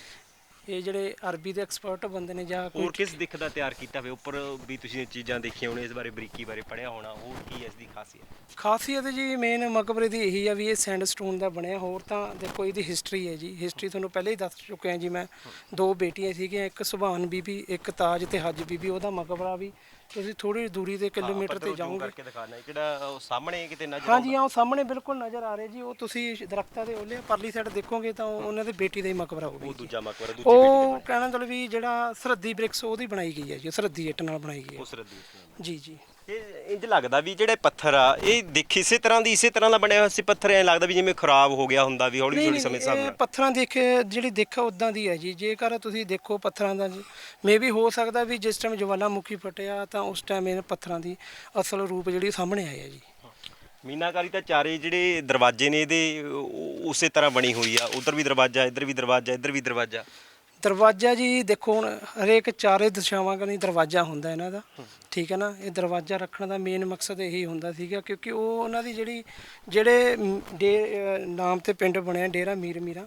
ਇਹ ਜਿਹੜੇ ਅਰਬੀ ਦੇ ਐਕਸਪਰਟ ਬੰਦੇ ਨੇ ਜਾਂ ਕੋਈ ਹੋਰ ਕਿਸ ਦਿੱਖ ਦਾ ਤਿਆਰ ਕੀਤਾ ਹੋਵੇ? ਉੱਪਰ ਵੀ ਤੁਸੀਂ ਚੀਜ਼ਾਂ ਦੇਖੀਆਂ ਹੋਣੀਆਂ ਇਸ ਬਾਰੇ ਬਰੀਕੀ ਬਾਰੇ ਪੜਿਆ ਹੋਣਾ ਹੋਰ ਕੀ ਇਸ ਦੀ ਖਾਸੀਅਤ? ਖਾਸੀਅਤ ਜੀ ਮੇਨ ਮਕਬਰੇ ਦੀ ਇਹੀ ਆ ਵੀ ਇਹ ਸੈਂਡਸਟੋਨ ਦਾ ਬਣਿਆ ਹੋਰ ਤਾਂ ਦੇਖੋ ਇਹਦੀ ਹਿਸਟਰੀ ਹੈ ਜੀ। ਹਿਸਟਰੀ ਤੁਹਾਨੂੰ ਪਹਿਲਾਂ ਹੀ ਦੱਸ ਚੁੱਕਿਆ ਜੀ ਮੈਂ। ਦੋ ਬੇਟੀਆਂ ਸੀਗੀਆਂ ਇੱਕ ਸੁਭਾਨ ਬੀਬੀ ਇੱਕ ਤਾਜ ਤੇ ਹੱਜ ਬੀਬੀ ਉਹਦਾ ਮਕਬਰਾ ਵੀ ਤੁਸੀਂ ਥੋੜੀ ਦੂਰੀ ਦੇ ਕਿਲੋਮੀਟਰ ਤੇ ਜਾਓਗੇ। ਕਰਕੇ ਦਿਖਾਣਾ ਜਿਹੜਾ ਉਹ ਸਾਹਮਣੇ ਕਿਤੇ ਨਜ਼ਰ ਹਾਂਜੀ ਉਹ ਸਾਹਮਣੇ ਬਿਲਕੁਲ ਨਜ਼ਰ ਆ ਰਿਹਾ ਜੀ। ਉਹ ਤੁਸੀਂ ਦਰਖਤਾਂ ਦੇ ਉਹਲੇ ਪਰਲੀ ਸਾਈਡ ਦੇਖੋਗੇ ਤਾਂ ਉਹ ਉਹਨਾਂ ਦੇ ਬੇਟੀ ਦਾ ਹੀ ਮਕਬਰਾ ਉਹ ਹੋਊਗਾ ਦੂਜਾ ਮਕਬਰਾ ਦੂਜੀ ਉਹ ਕਹਿਣਾ ਚਲੋ ਵੀ ਜਿਹੜਾ ਸਰਹੱਦੀ ਬ੍ਰਿਕਸ ਉਹਦੀ ਬਣਾਈ ਗਈ ਹੈ ਜੀ ਸਰਹੱਦੀ ਇੱਟ ਨਾਲ ਬਣਾਈ ਗਈ ਹੈ। ਰੱਦੀ ਉਸ ਜੀ ਜੀ। ਇਹ ਇੰਜ ਲੱਗਦਾ ਵੀ ਜਿਹੜੇ ਪੱਥਰ ਆ ਇਹ ਦੇਖ ਇਸੇ ਤਰ੍ਹਾਂ ਦੀ ਇਸੇ ਤਰ੍ਹਾਂ ਦਾ ਬਣਿਆ ਹੋਇਆ ਸੀ ਪੱਥਰ ਐ ਲੱਗਦਾ ਵੀ ਜਿਵੇਂ ਖਰਾਬ ਹੋ ਗਿਆ ਹੁੰਦਾ ਵੀ ਹੌਲੀ ਹੌਲੀ ਸਮੇਂ ਇਹ ਨਾਲ। ਪੱਥਰਾਂ ਦੇਖ ਜਿਹੜੀ ਦੇਖ ਉਦਾਂ ਦੀ ਹੈ ਜੀ। ਜੇਕਰ ਤੁਸੀਂ ਦੇਖੋ ਪੱਥਰਾਂ ਦਾ ਮੇ ਵੀ ਹੋ ਸਕਦਾ ਵੀ ਜਿਸ ਟਾਈਮ ਜਵਾਲਾਮੁਖੀ ਫਟਿਆ ਤਾਂ ਉਸ ਟਾਈਮ ਇਹ ਪੱਥਰਾਂ ਦੀ ਅਸਲ ਰੂਪ ਜਿਹੜੀ ਸਾਹਮਣੇ ਹੈ ਜੀ। ਮੀਨਾਕਾਰੀ ਤਾਂ ਚਾਰੇ ਜਿਹੜੇ ਦਰਵਾਜ਼ੇ ਨੇ ਇਹਦੇ ਉਸੇ ਤਰ੍ਹਾਂ ਬਣੀ ਹੋਈ ਆ। ਉਧਰ ਵੀ ਦਰਵਾਜ਼ਾ ਇੱਧਰ ਵੀ ਦਰਵਾਜ਼ਾ ਇੱਧਰ ਵੀ ਦਰਵਾਜ਼ਾ। ਦਰਵਾਜ਼ਾ ਜੀ, ਦੇਖੋ ਹੁਣ ਹਰੇਕ ਚਾਰੇ ਦਿਸ਼ਾਵਾਂ ਕਨੀ ਦਰਵਾਜ਼ਾ ਹੁੰਦਾ ਇਹਨਾਂ ਦਾ। ਠੀਕ ਹੈ ਨਾ? ਇਹ ਦਰਵਾਜ਼ਾ ਰੱਖਣ ਦਾ ਮੇਨ ਮਕਸਦ ਇਹੀ ਹੁੰਦਾ ਸੀਗਾ ਕਿਉਂਕਿ ਉਹ ਉਹਨਾਂ ਦੀ ਜਿਹੜੀ, ਜਿਹੜੇ ਡੇ ਨਾਮ ਤੇ ਪਿੰਡ ਬਣਿਆ ਡੇਰਾ ਮੀਰ ਮੀਰਾ,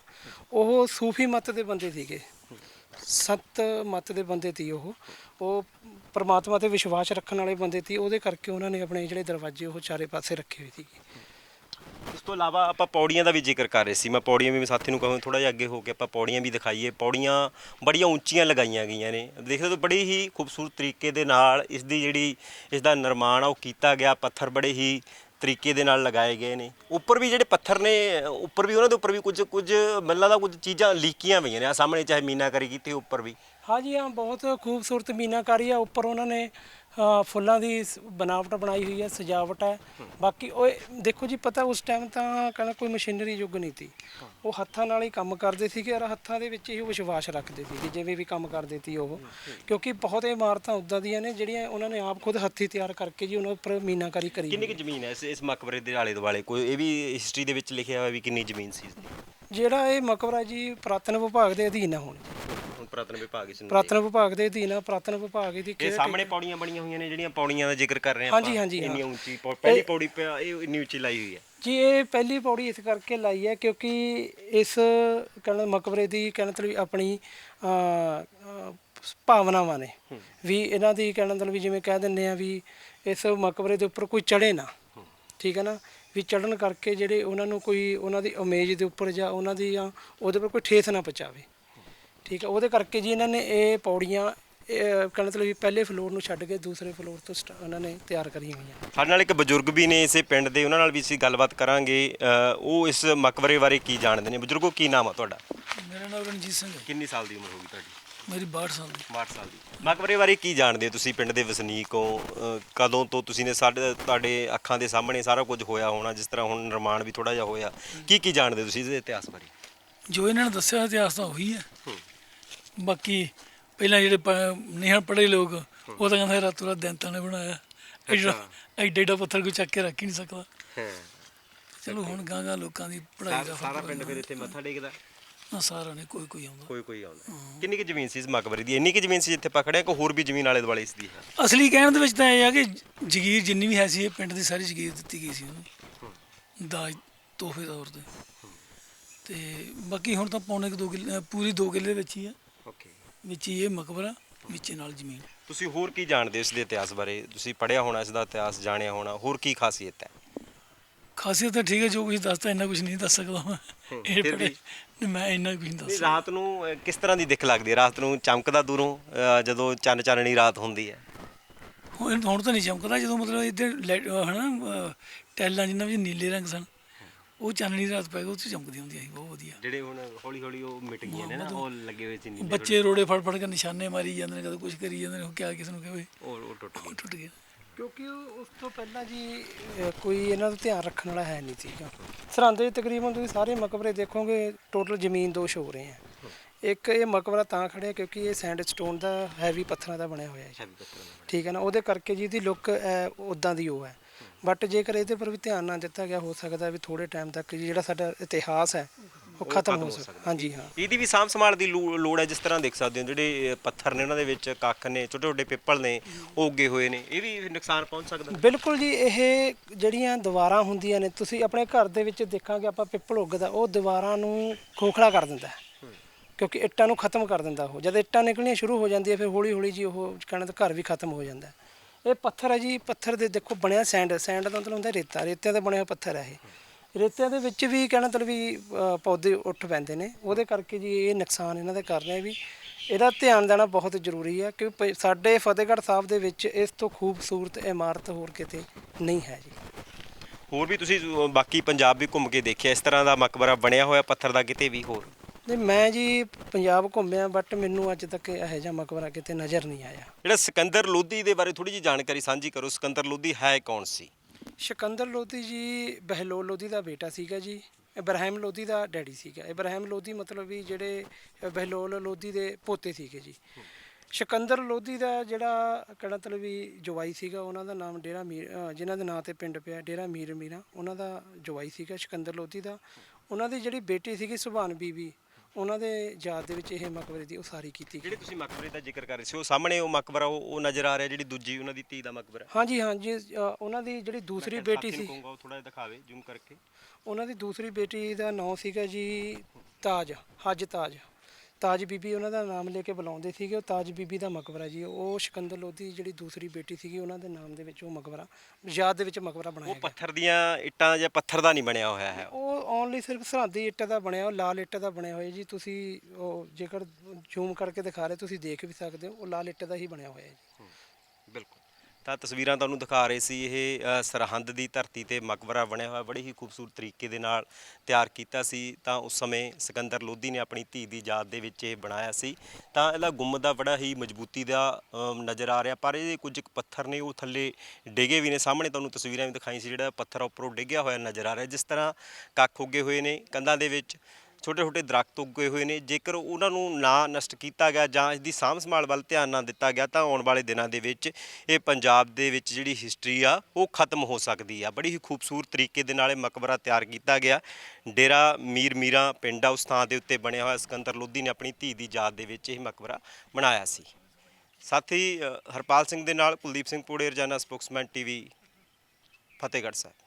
ਉਹ ਸੂਫੀ ਮਤ ਦੇ ਬੰਦੇ ਸੀਗੇ। ਸਤ ਮਤ ਦੇ ਬੰਦੇ ਸੀ ਉਹ। ਉਹ ਪਰਮਾਤਮਾ ਤੇ ਵਿਸ਼ਵਾਸ ਰੱਖਣ ਵਾਲੇ ਬੰਦੇ ਸੀ। ਉਹਦੇ ਕਰਕੇ ਉਹਨਾਂ ਨੇ ਆਪਣੇ ਜਿਹੜੇ ਦਰਵਾਜ਼ੇ ਉਹ ਚਾਰੇ ਪਾਸੇ ਰੱਖੇ ਹੋਏ ਸੀਗੇ। ਤੋਂ ਇਲਾਵਾ ਆਪਾਂ ਪੌੜੀਆਂ ਦਾ ਵੀ ਜ਼ਿਕਰ ਕਰ ਰਹੇ ਸੀ। ਮੈਂ ਪੌੜੀਆਂ ਵੀ ਮੈਂ ਸਾਥੀ ਨੂੰ ਕਹਾਂ ਥੋੜਾ ਜਿਹਾ ਅੱਗੇ ਹੋ ਕੇ ਆਪਾਂ ਪੌੜੀਆਂ ਵੀ ਦਿਖਾਈਏ। ਪੌੜੀਆਂ ਬੜੀਆਂ ਉੱਚੀਆਂ ਲਗਾਈਆਂ ਗਈਆਂ ਨੇ। ਦੇਖਦੇ ਹੋ ਬੜੀ ਹੀ ਖੂਬਸੂਰਤ ਤਰੀਕੇ ਦੇ ਨਾਲ ਇਸ ਦੀ ਜਿਹੜੀ ਇਸ ਦਾ ਨਿਰਮਾਣ ਆ, ਉਹ ਕੀਤਾ ਗਿਆ। ਪੱਥਰ ਬੜੇ ਹੀ ਤਰੀਕੇ ਦੇ ਨਾਲ ਲਗਾਏ ਗਏ ਨੇ। ਉੱਪਰ ਵੀ ਜਿਹੜੇ ਪੱਥਰ ਨੇ, ਉੱਪਰ ਵੀ ਉਹਨਾਂ ਦੇ ਉੱਪਰ ਵੀ ਕੁਝ ਕੁਝ ਮੈਨੂੰ ਲੱਗਦਾ ਕੁਝ ਚੀਜ਼ਾਂ ਲੀਕੀਆਂ ਹੋਈਆਂ ਨੇ। ਆ ਸਾਹਮਣੇ ਚਾਹੇ ਮੀਨਾਕਾਰੀ ਕੀਤੀ ਉੱਪਰ ਵੀ। ਹਾਂਜੀ, ਹਾਂ, ਬਹੁਤ ਖੂਬਸੂਰਤ ਮੀਨਾਕਾਰੀ ਆ। ਉੱਪਰ ਉਹਨਾਂ ਨੇ ਫੁੱਲਾਂ ਦੀ ਸ- ਬਣਾਵਟ ਬਣਾਈ ਹੋਈ ਹੈ ਸਜਾਵਟ ਹੈ। ਬਾਕੀ ਉਹ ਦੇਖੋ ਜੀ ਪਤਾ ਉਸ ਟਾਈਮ ਤਾਂ ਕਹਿੰਦਾ ਕੋਈ ਮਸ਼ੀਨਰੀ ਯੁੱਗ ਨਹੀਂ ਸੀ। ਉਹ ਹੱਥਾਂ ਨਾਲ ਹੀ ਕੰਮ ਕਰਦੇ ਸੀਗੇ ਔਰ ਹੱਥਾਂ ਦੇ ਵਿੱਚ ਹੀ ਉਹ ਵਿਸ਼ਵਾਸ ਰੱਖਦੇ ਸੀਗੇ ਜਿਵੇਂ ਵੀ ਕੰਮ ਕਰਦੇ ਸੀ ਉਹ। ਕਿਉਂਕਿ ਬਹੁਤ ਇਮਾਰਤਾਂ ਉਦਾਂ ਦੀਆਂ ਨੇ ਜਿਹੜੀਆਂ ਉਹਨਾਂ ਨੇ ਆਪ ਖੁਦ ਹੱਥੀਂ ਤਿਆਰ ਕਰਕੇ ਜੀ ਉਹਨਾਂ ਉੱਪਰ ਮੀਨਾਕਾਰੀ ਕਰੀ ਕਿੰਨੀ ਕੁ ਜ਼ਮੀਨ ਹੈ ਇਸ ਇਸ ਮਕਬਰੇ ਦੇ ਆਲੇ ਦੁਆਲੇ? ਕੋਈ ਇਹ ਵੀ ਹਿਸਟਰੀ ਦੇ ਵਿੱਚ ਲਿਖਿਆ ਹੋਇਆ ਵੀ ਕਿੰਨੀ ਜ਼ਮੀਨ ਸੀ ਇਸ ਦੀ? ਜਿਹੜਾ ਇਹ ਮਕਬਰਾ ਜੀ ਪੁਰਾਤਨ ਵਿਭਾਗ ਦੇ ਅਧੀਨ ਆ ਹੁਣ। ਹੁਣ ਪੁਰਾਤਨ ਵਿਭਾਗ ਇਸ ਨੂੰ ਪੁਰਾਤਨ ਵਿਭਾਗ ਦੇ ਅਧੀਨ ਆ ਪੁਰਾਤਨ ਵਿਭਾਗ ਦੀ ਇਹ ਸਾਹਮਣੇ ਪੌੜੀਆਂ ਬਣੀਆਂ ਹੋਈਆਂ ਨੇ ਜਿਹੜੀਆਂ ਪੌੜੀਆਂ ਦਾ ਜ਼ਿਕਰ ਕਰ ਰਹੇ ਹਾਂਜੀ, ਹਾਂਜੀ, ਹਾਂ। ਇੰਨੀ ਉੱਚੀ ਪੌ- ਪਹਿਲੀ ਪੌੜੀ ਪਿਆ ਇਹ ਇੰਨੀ ਉੱਚੀ ਲਾਈ ਹੋਈ ਹੈ। ਜੀ ਇਹ ਪਹਿਲੀ ਪੌੜੀ ਇਸ ਕਰਕੇ ਲਾਈ ਹੈ ਕਿਉਂਕਿ ਇਸ ਕਹਿੰਦੇ ਮਕਬਰੇ ਦੀ ਕਹਿੰਦੇ ਮਤਲਬ ਆਪਣੀ ਅ, ਅ, ਭਾਵਨਾਵਾਂ ਨੇ। ਵੀ ਇਹਨਾਂ ਦੀ ਕਹਿੰਦੇ ਮਤਲਬ ਵੀ ਜਿਵੇਂ ਕਹਿ ਦਿੰਦੇ ਆ ਵੀ ਇਸ ਮਕਬਰੇ ਦੇ ਉੱਪਰ ਕੋਈ ਚੜੇ ਨਾ। ਠੀਕ ਹੈ ਨਾ? ਵੀ ਚੜਨ ਕਰਕੇ ਜਿਹੜੇ ਉਹਨਾਂ ਨੂੰ ਕੋਈ ਉਹਨਾਂ ਦੀ ਇਮੇਜ ਦੇ ਉੱਪਰ ਜਾਂ ਉਹਨਾਂ ਦੀ ਜਾਂ ਉਹਦੇ ਉੱਪਰ ਕੋਈ ਠੇਸ ਨਾ ਪਹੁੰਚਾਵੇ। ਠੀਕ ਹੈ ਉਹਦੇ ਕਰਕੇ ਜੀ ਇਹਨਾਂ ਨੇ ਇਹ ਪੌੜੀਆਂ ਕਹਿੰਦੇ ਮਤਲਬ ਵੀ ਪਹਿਲੇ ਫਲੋਰ ਨੂੰ ਛੱਡ ਕੇ ਦੂਸਰੇ ਫਲੋਰ ਤੋਂ ਸਟਾ- ਉਹਨਾਂ ਨੇ ਤਿਆਰ ਕਰੀਆਂ ਹੋਈਆਂ। ਸਾਡੇ ਨਾਲ ਇੱਕ ਬਜ਼ੁਰਗ ਵੀ ਨੇ ਇਸੇ ਪਿੰਡ ਦੇ ਉਹਨਾਂ ਨਾਲ ਵੀ ਅਸੀਂ ਗੱਲਬਾਤ ਕਰਾਂਗੇ। ਉਹ ਇਸ ਮਕਬਰੇ ਬਾਰੇ ਕੀ ਜਾਣਦੇ ਨੇ? ਬਜ਼ੁਰਗੋ ਕੀ ਨਾਮ ਆ ਤੁਹਾਡਾ? ਮੇਰਾ ਨਾਮ ਰਣਜੀਤ ਸਿੰਘ ਹੈ। ਕਿੰਨੀ ਸਾਲ ਦੀ ਉਮਰ ਹੋਗੀ ਤੁਹਾਡੀ? ਮੇਰੀ 62 ਸਾਲ ਦੀ। 62 ਸਾਲ ਦੀ। ਮਕਬਰੇ ਬਾਰੇ ਕੀ ਜਾਣਦੇ ਹੋ ਤੁਸੀਂ ਪਿੰਡ ਦੇ ਵਸਨੀਕ? ਹੋ ਕਦੋਂ ਤੋਂ ਤੁਸੀਂ ਨੇ ਸਾਡੇ ਤੁਹਾਡੇ ਅੱਖਾਂ ਦੇ ਸਾਹਮਣੇ ਸਾਰਾ ਕੁਝ ਹੋਇਆ ਹੋਣਾ ਜਿਸ ਤਰ੍ਹਾਂ ਹੁਣ ਨਿਰਮਾਣ ਵੀ ਥੋੜਾ ਜਿਹਾ ਹੋਇਆ। ਕੀ ਕੀ ਜਾਣਦੇ ਹੋ ਤੁਸੀਂ ਇਹਦੇ ਇਤਿਹਾਸ ਬਾਰੇ? ਜੋ ਇਹਨਾਂ ਨੇ ਦੱਸਿਆ ਇਤਿਹਾਸ ਤਾਂ ਉਹੀ ਹੈ। ਬਾਕੀ ਪਹਿਲਾਂ ਜਿਹੜੇ ਪ- ਨਹੀਂ ਪੜ੍ਹੇ ਲੋਕ ਉਹ ਤਾਂ ਕਹਿੰਦੇ ਰਾਤੋਂ ਰਾਤ ਦੈਂਤਾਂ ਨੇ ਬਣਾਇਆ। ਐਡਾ ਐਡਾ ਐਡਾ ਪੱਥਰ ਕੋਈ ਚੱਕ ਕੇ ਰੱਖ ਹੀ ਨਹੀਂ ਸਕਦਾ। ਹਾਂ। ਚਲੋ ਹੁਣ ਗਾਂ ਗਾਂ ਲੋਕਾਂ ਦੀ ਪੜ੍ਹਾਈ ਦਾ ਸਾਰਾ ਪਿੰਡ ਫਿਰ ਇੱਥੇ ਮੱਥਾ ਟੇਕਦਾ। ਨਾ ਸਾਰਾ ਨੇ ਕੋਈ ਕੋਈ ਆਉਂਦਾ। ਕੋਈ ਕੋਈ ਆਉਂਦਾ। ਕਿੰਨੀ ਕੁ ਜ਼ਮੀਨ ਸੀ ਇਸ ਮਕਬਰੇ ਦੀ? ਇੰਨੀ ਕੁ ਜ਼ਮੀਨ ਸੀ ਜਿੱਥੇ ਪਕੜਿਆ ਕਿ ਹੋਰ ਵੀ ਜ਼ਮੀਨ ਆਲੇ ਦੁਆਲੇ ਇਸ ਦੀ ਹੈ? ਅਸਲੀ ਕਹਿਣ ਦੇ ਵਿੱਚ ਤਾਂ ਇਹ ਆ ਕਿ ਜਗੀਰ ਜਿੰਨੀ ਵੀ ਹੈ ਸੀ ਇਹ ਪਿੰਡ ਦੀ ਸਾਰੀ ਜਗੀਰ ਦਿੱਤੀ ਗਈ ਸੀ ਉਹਨੂੰ। ਦਾਜ ਤੋਹਫੇ ਤੌਰ ਤੇ। ਤੇ ਬਾਕੀ ਹੁਣ ਤਾਂ ਪੌਣੇ ਕੁ ਦੋ ਕਿੱਲੇ ਪੂਰੀ ਦੋ ਕਿੱਲੇ ਵਿੱਚ ਹੀ ਆ। ਓਕੇ। ਵਿੱਚ ਹੀ ਇਹ ਮਕਬਰਾ ਵਿੱਚ ਨਾਲ ਜ਼ਮੀਨ। ਤੁਸੀਂ ਹੋਰ ਕੀ ਜਾਣਦੇ ਹੋ ਇਸ ਦੇ ਇਤਿਹਾਸ ਬਾਰੇ? ਤੁਸੀਂ ਪੜ੍ਹਿਆ ਹੋਣਾ ਇਸ ਦਾ ਇਤਿਹਾਸ ਜਾਣਿਆ ਹੋਣਾ ਹੋਰ ਕੀ ਖਾਸੀਅਤ ਹੈ? ਖਾਸੀਅਤ ਤਾਂ ਠੀਕ ਹੈ ਜੋ ਕੁਝ ਦੱਸਦਾ ਇੰਨਾ ਕੁਝ ਨਹੀਂ ਦੱਸ ਸਕਦਾ ਮੈਂ। ਇਹ ਫਿਰ ਪੜ੍ਹੇ ਨਹੀਂ, ਮੈਂ ਇੰਨਾ ਕੁਝ ਨਹੀਂ ਦੱਸ ਨਹੀਂ ਰਾਤ ਨੂੰ ਅਹ, ਕਿਸ ਤਰ੍ਹਾਂ ਦੀ ਦਿੱਖ ਲੱਗਦੀ ਹੈ? ਰਾਤ ਨੂੰ ਚਮਕਦਾ ਦੂਰੋਂ ਅਹ, ਜਦੋਂ ਚੰਨ ਚਾਨਣੀ ਰਾਤ ਹੁੰਦੀ ਹੈ? ਹੁਣ ਹੁਣ ਤਾਂ ਨਹੀਂ ਚਮਕਦਾ ਜਦੋਂ ਮਤਲਬ ਇੱਧਰ ਹਨਾ ਅਹ, ਟੈਲਾਂ ਜਿੰਨਾ ਵਿੱਚ ਨੀਲੇ ਰੰਗ ਸਨ ਉਹ ਚਾਨਣੀ ਰਾਤ ਪੈ ਗਈ ਉਹ 'ਚ ਚਮਕਦੀ ਹੁੰਦੀ ਸੀ ਬਹੁਤ ਵਧੀਆ। ਜਿਹੜੇ ਹੁਣ ਹੌਲੀ ਹੌਲੀ ਉਹ ਮਿਟ ਗਈਆਂ ਨੇ ਨਾ ਉਹ ਲੱਗੇ ਹੋਏ ਸੀ ਨੀਲੇ ਬੱਚੇ ਰੋੜੇ ਫੜ ਫੜ ਕੇ ਨਿਸ਼ਾਨੇ ਮਾਰੀ ਜਾਂਦੇ ਨੇ ਕਦੇ ਕੁਝ ਕਰੀ ਜਾਂਦੇ ਨੇ ਉਹ ਕਿਆ ਕਿਸ ਨੂੰ ਕਹੇ ਉਹ ਉਹ ਟੁੱਟ ਉਹ ਟੁੱਟ ਗਿਆ ਕਿਉਂਕਿ ਉਹ- ਉਸ ਤੋਂ ਪਹਿਲਾਂ ਜੀ ਅਹ, ਕੋਈ ਇਹਨਾਂ ਦਾ ਧਿਆਨ ਰੱਖਣ ਵਾਲਾ ਹੈ ਨਹੀਂ ਸੀਗਾ। ਸਰਹੰਦ ਦੇ ਤਕਰੀਬਨ ਤੁਸੀਂ ਸਾਰੇ ਮਕਬਰੇ ਦੇਖੋਗੇ ਟੋਟਲ ਜ਼ਮੀਨ ਦੋਸ਼ ਹੋ ਰਹੇ ਆ। ਇੱਕ ਇਹ ਮਕਬਰਾ ਤਾਂ ਖੜਿਆ ਕਿਉਂਕਿ ਇਹ ਸੈਂਡਸਟੋਨ ਦਾ ਹੈਵੀ ਪੱਥਰਾਂ ਦਾ ਬਣਿਆ ਹੋਇਆ ਹੈ ਠੀਕ ਹੈ ਨਾ ਉਹਦੇ ਕਰਕੇ ਜਿਹਦੀ ਲੁੱਕ ਉਦਾਂ ਦੀ ਉਹ ਹੈ। ਬਟ ਜੇਕਰ ਇਹਦੇ ਪਰ ਵੀ ਧਿਆਨ ਨਾ ਦਿੱਤਾ ਗਿਆ ਹੋ ਸਕਦਾ ਵੀ ਥੋੜੇ ਟਾਈਮ ਤੱਕ ਜੀ ਜਿਹੜਾ ਸਾਡਾ ਇਤਿਹਾਸ ਹੈ ਉਹ ਖਤਮ ਹੋ ਸਕਦਾ। ਹਾਂਜੀ ਹਾਂ। ਇਹਦੀ ਵੀ ਸਾਂਭ ਸੰਭਾਲ ਦੀ ਲੋ- ਲੋੜ ਹੈ ਜਿਸ ਤਰ੍ਹਾਂ ਦੇਖ ਸਕਦੇ ਹੋ ਜਿਹੜੇ ਅ, ਪੱਥਰ ਨੇ ਉਹਨਾਂ ਦੇ ਵਿੱਚ ਕੱਖ ਨੇ ਛੋਟੇ ਛੋਟੇ ਪਿੱਪਲ ਨੇ ਉਹ ਉੱਗੇ ਹੋਏ ਨੇ। ਇਹ ਵੀ ਨੁਕਸਾਨ ਪਹੁੰਚ ਸਕਦਾ। ਬਿਲਕੁਲ ਜੀ ਇਹ ਜਿਹੜੀਆਂ ਦੀਵਾਰਾਂ ਹੁੰਦੀਆਂ ਨੇ ਤੁਸੀਂ ਆਪਣੇ ਘਰ ਦੇ ਵਿੱਚ ਦੇਖਾਂਗੇ ਆਪਾਂ ਪਿੱਪਲ ਉੱਗਦਾ ਉਹ ਦੀਵਾਰਾਂ ਨੂੰ ਖੋਖਲਾ ਕਰ ਦਿੰਦਾ ਹੈ। ਕਿਉਂਕਿ ਇੱਟਾਂ ਨੂੰ ਖਤਮ ਕਰ ਦਿੰਦਾ ਉਹ। ਜਦ ਇੱਟਾਂ ਨਿਕਲਣੀਆਂ ਸ਼ੁਰੂ ਹੋ ਜਾਂਦੀਆਂ ਫਿਰ ਹੌਲੀ ਹੌਲੀ ਜੀ ਉਹ ਕਹਿੰਦੇ ਘਰ ਵੀ ਖਤਮ ਹੋ ਜਾਂਦਾ ਹੈ। ਇਹ ਪੱਥਰ ਹੈ ਜੀ ਪੱਥਰ ਦੇ ਦੇਖੋ ਬਣਿਆ ਸੈਂਡ ਸੈਂਡ ਦਾ ਮਤਲਬ ਹੁੰਦਾ ਰੇਤਾ ਰੇਤੇ ਦਾ ਬਣਿਆ ਹੋਇਆ ਪੱਥਰ ਹੈ ਇਹ। ਰੇਤਿਆਂ ਦੇ ਵਿੱਚ ਵੀ ਕਹਿਣਾ ਮਤਲਬ ਵੀ ਅ, ਪੌਦੇ ਉੱਠ ਪੈਂਦੇ ਨੇ। ਉਹਦੇ ਕਰਕੇ ਜੀ ਇਹ ਨੁਕਸਾਨ ਇਹਨਾਂ ਦੇ ਕਰ ਰਹੇ ਵੀ ਇਹਦਾ ਧਿਆਨ ਦੇਣਾ ਬਹੁਤ ਜ਼ਰੂਰੀ ਹੈ ਕਿ ਪ- ਸਾਡੇ ਫਤਿਹਗੜ੍ਹ ਸਾਹਿਬ ਦੇ ਵਿੱਚ ਇਸ ਤੋਂ ਖੂਬਸੂਰਤ ਇਮਾਰਤ ਹੋਰ ਕਿਤੇ ਨਹੀਂ ਹੈ ਜੀ। ਹੋਰ ਵੀ ਤੁਸੀਂ ਅ, ਬਾਕੀ ਪੰਜਾਬ ਵੀ ਘੁੰਮ ਕੇ ਦੇਖਿਆ ਇਸ ਤਰ੍ਹਾਂ ਦਾ ਮਕਬਰਾ ਬਣਿਆ ਹੋਇਆ ਪੱਥਰ ਦਾ ਕਿਤੇ ਵੀ ਹੋਰ? ਨਹੀਂ ਮੈਂ ਜੀ ਪੰਜਾਬ ਘੁੰਮਿਆ ਬਟ ਮੈਨੂੰ ਅੱਜ ਤੱਕ ਇਹੋ ਜਿਹਾ ਮਕਬਰਾ ਕਿਤੇ ਨਜ਼ਰ ਨਹੀਂ ਆਇਆ। ਜਿਹੜਾ ਸਿਕੰਦਰ ਲੋਧੀ ਦੇ ਬਾਰੇ ਥੋੜੀ ਜਿਹੀ ਜਾਣਕਾਰੀ ਸਾਂਝੀ ਕਰੋ। ਸਿਕੰਦਰ ਲੋਧੀ ਹੈ ਕੌਣ ਸੀ? ਸਿਕੰਦਰ ਲੋਧੀ ਜੀ ਬਹਿਲੋਲ ਲੋਧੀ ਦਾ ਬੇਟਾ ਸੀਗਾ ਜੀ ਇਬਰਾਹਿਮ ਲੋਧੀ ਦਾ ਡੈਡੀ ਸੀਗਾ। ਇਬਰਾਹਿਮ ਲੋਧੀ ਮਤਲਬ ਵੀ ਜਿਹੜੇ ਬਹਿਲੋਲ ਲੋਧੀ ਦੇ ਪੋਤੇ ਸੀਗੇ ਜੀ। ਸਿਕੰਦਰ ਲੋਧੀ ਦਾ ਜਿਹੜਾ ਕਿਹੜਾ ਮਤਲਬ ਵੀ ਜਵਾਈ ਸੀਗਾ ਉਹਨਾਂ ਦਾ ਨਾਮ ਡੇਰਾ ਮੀਰ ਅ, ਜਿਨ੍ਹਾਂ ਦੇ ਨਾਂ ਤੇ ਪਿੰਡ ਪਿਆ ਡੇਰਾ ਮੀਰ ਮੀਰਾ ਉਹਨਾਂ ਦਾ ਜਵਾਈ ਸੀਗਾ ਸਿਕੰਦਰ ਲੋਧੀ ਦਾ। ਉਹਨਾਂ ਦੀ ਜਿਹੜੀ ਬੇਟੀ ਸੀਗੀ ਸੁਭਾਨ ਬੀਬੀ ਉਹਨਾਂ ਦੇ ਯਾਦ ਦੇ ਵਿੱਚ ਇਹ ਮਕਬਰੇ ਦੀ ਉਸਾਰੀ ਕੀਤੀ ਗਈ। ਜਿਹੜੇ ਤੁਸੀਂ ਮਕਬਰੇ ਦਾ ਜ਼ਿਕਰ ਕਰ ਰਹੇ ਸੀ ਉਹ ਸਾਹਮਣੇ ਉਹ ਮਕਬਰਾ ਉਹ ਉਹ ਨਜ਼ਰ ਆ ਰਿਹਾ ਜਿਹੜੀ ਦੂਜੀ ਉਹਨਾਂ ਦੀ ਧੀ ਦਾ ਮਕਬਰਾ। ਹਾਂਜੀ ਹਾਂਜੀ ਅ, ਉਹਨਾਂ ਦੀ ਜਿਹੜੀ ਦੂਸਰੀ ਬੇਟੀ ਸੀ। ਕਹੂੰਗਾ ਉਹ ਥੋੜਾ ਜਿਹਾ ਦਿਖਾਵੇ ਜ਼ੂਮ ਕਰਕੇ। ਉਹਨਾਂ ਦੀ ਦੂਸਰੀ ਬੇਟੀ ਦਾ ਨਾਮ ਸੀਗਾ ਜੀ ਤਾਜ ਹਜ ਤਾਜ। ਤਾਜ ਬੀਬੀ ਉਹਨਾਂ ਦਾ ਨਾਮ ਲੈ ਕੇ ਬੁਲਾਉਂਦੇ ਸੀਗੇ ਉਹ ਤਾਜ ਬੀਬੀ ਦਾ ਮਕਬਰਾ ਜੀ ਉਹ ਸਿਕੰਦਰ ਲੋਧੀ ਜਿਹੜੀ ਦੂਸਰੀ ਬੇਟੀ ਸੀਗੀ ਉਹਨਾਂ ਦੇ ਨਾਮ ਦੇ ਵਿੱਚ ਉਹ ਮਕਬਰਾ ਯਾਦ ਦੇ ਵਿੱਚ ਮਕਬਰਾ ਬਣਾਇਆ ਉਹ ਗਿਆ ਪੱਥਰ ਦੀਆਂ ਇੱਟਾਂ ਜਾਂ ਪੱਥਰ ਦਾ ਨਹੀਂ ਬਣਿਆ ਹੋਇਆ ਹੈ। ਉਹ ਓਨਲੀ ਸਿਰਫ ਸਰਹੱਦੀ ਇੱਟ ਦਾ ਬਣਿਆ ਉਹ ਲਾਲ ਇੱਟ ਦਾ ਬਣਿਆ ਹੋਇਆ ਜੀ ਤੁਸੀਂ ਉਹ ਜੇਕਰ ਜ਼ੂਮ ਕਰਕੇ ਦਿਖਾ ਰਹੇ ਤੁਸੀਂ ਦੇਖ ਵੀ ਸਕਦੇ ਹੋ ਉਹ ਲਾਲ ਇੱਟ ਦਾ ਹੀ ਬਣਿਆ ਹੋਇਆ ਜੀ। ਬਿਲਕੁਲ। ਤਾਂ ਤਸਵੀਰਾਂ ਤੁਹਾਨੂੰ ਦਿਖਾ ਰਹੇ ਸੀ ਇਹ ਅ, ਸਰਹੰਦ ਦੀ ਧਰਤੀ ਤੇ ਮਕਬਰਾ ਬਣਿਆ ਹੋਇਆ ਬੜੇ ਹੀ ਖੂਬਸੂਰਤ ਤਰੀਕੇ ਦੇ ਨਾਲ ਤਿਆਰ ਕੀਤਾ ਸੀ। ਤਾਂ ਉਸ ਸਮੇਂ ਸਿਕੰਦਰ ਲੋਧੀ ਨੇ ਆਪਣੀ ਧੀ ਦੀ ਯਾਦ ਦੇ ਵਿੱਚ ਇਹ ਬਣਾਇਆ ਸੀ। ਤਾਂ ਇਹਦਾ ਗੁੰਮ ਦਾ ਬੜਾ ਹੀ ਮਜ਼ਬੂਤੀ ਦਾ ਅ, ਨਜ਼ਰ ਆ ਰਿਹਾ ਪਰ ਇਹਦੇ ਕੁਝ ਕੁ ਪੱਥਰ ਨੇ ਉਹ ਥੱਲੇ ਡਿੱਗੇ ਵੀ ਨੇ। ਸਾਹਮਣੇ ਤੁਹਾਨੂੰ ਤਸਵੀਰਾਂ ਵੀ ਦਿਖਾਈ ਸੀ ਜਿਹੜਾ ਪੱਥਰ ਉੱਪਰੋਂ ਡਿੱਗਿਆ ਹੋਇਆ ਨਜ਼ਰ ਆ ਰਿਹਾ ਜਿਸ ਤਰ੍ਹਾਂ ਕੱਖ ਉੱਗੇ ਹੋਏ ਨੇ। ਕੰਧਾਂ ਦੇ ਵਿੱਚ ਛੋਟੇ ਛੋਟੇ ਦਰਖਤ ਉੱਗੇ ਹੋਏ ਨੇ। ਜੇਕਰ ਉਹਨਾਂ ਨੂੰ ਨਾ ਨਸ਼ਟ ਕੀਤਾ ਗਿਆ ਜਾਂ ਇਸ ਦੀ ਸਾਂਭ ਸੰਭਾਲ ਵੱਲ ਧਿਆਨ ਨਾ ਦਿੱਤਾ ਗਿਆ, ਤਾਂ ਆਉਣ ਵਾਲੇ ਦਿਨਾਂ ਦੇ ਵਿੱਚ ਇਹ ਪੰਜਾਬ ਦੇ ਵਿੱਚ ਜਿਹੜੀ ਹਿਸਟਰੀ ਆ, ਉਹ ਖਤਮ ਹੋ ਸਕਦੀ ਆ। ਬੜੀ ਹੀ ਖੂਬਸੂਰਤ ਤਰੀਕੇ ਦੇ ਨਾਲ ਇਹ ਮਕਬਰਾ ਤਿਆਰ ਕੀਤਾ ਗਿਆ। ਡੇਰਾ ਮੀਰ ਮੀਰਾ ਪਿੰਡ ਆ, ਉਸ ਥਾਂ ਦੇ ਉੱਤੇ ਬਣਿਆ ਹੋਇਆ। ਸਿਕੰਦਰ ਲੋਧੀ ਨੇ ਆਪਣੀ ਧੀ ਦੀ ਯਾਦ ਦੇ ਵਿੱਚ ਇਹ ਮਕਬਰਾ ਬਣਾਇਆ ਸੀ। ਸਾਥੀ ਹਰਪਾਲ ਸਿੰਘ ਦੇ ਨਾਲ ਕੁਲਦੀਪ ਸਿੰਘ ਪੂੜੇ, ਰਜਾਨਾ ਸਪੋਕਸਮੈਨ ਟੀਵੀ, ਫਤਿਹਗੜ੍ਹ ਸਾਹਿਬ।